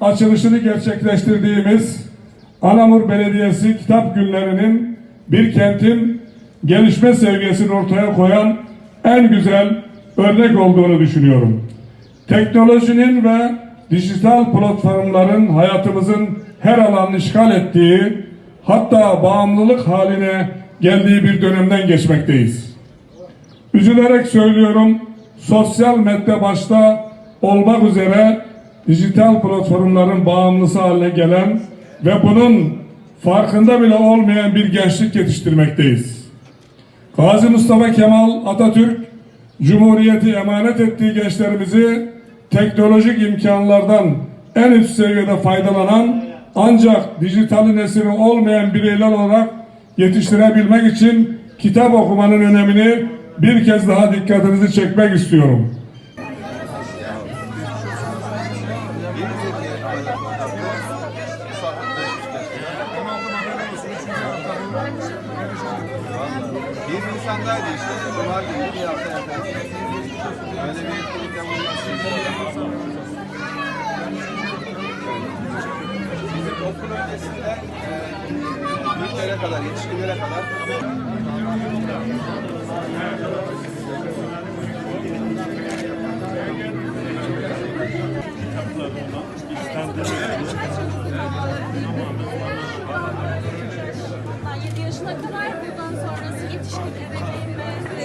açılışını gerçekleştirdiğimiz Anamur Belediyesi Kitap Günleri'nin bir kentin gelişme seviyesini ortaya koyan en güzel örnek olduğunu düşünüyorum. Teknolojinin ve dijital platformların hayatımızın her alanını işgal ettiği, hatta bağımlılık haline geldiği bir dönemden geçmekteyiz. Üzülerek söylüyorum, sosyal medya başta olmak üzere dijital platformların bağımlısı haline gelen ve bunun farkında bile olmayan bir gençlik yetiştirmekteyiz. Gazi Mustafa Kemal Atatürk, Cumhuriyeti emanet ettiği gençlerimizi teknolojik imkanlardan en üst seviyede faydalanan ancak dijitali nesili olmayan bireyler olarak yetiştirebilmek için kitap okumanın önemini bir kez daha dikkatinizi çekmek istiyorum. Bir Nisan'daydı işte. Cuma günü bir hafta ertesi. Öyle bir etkinlik yapılması. Bizim okul öncesinde e, büyüklere kadar, yetişkinlere kadar akı var bundan sonrası yetişkin ebeveyn ve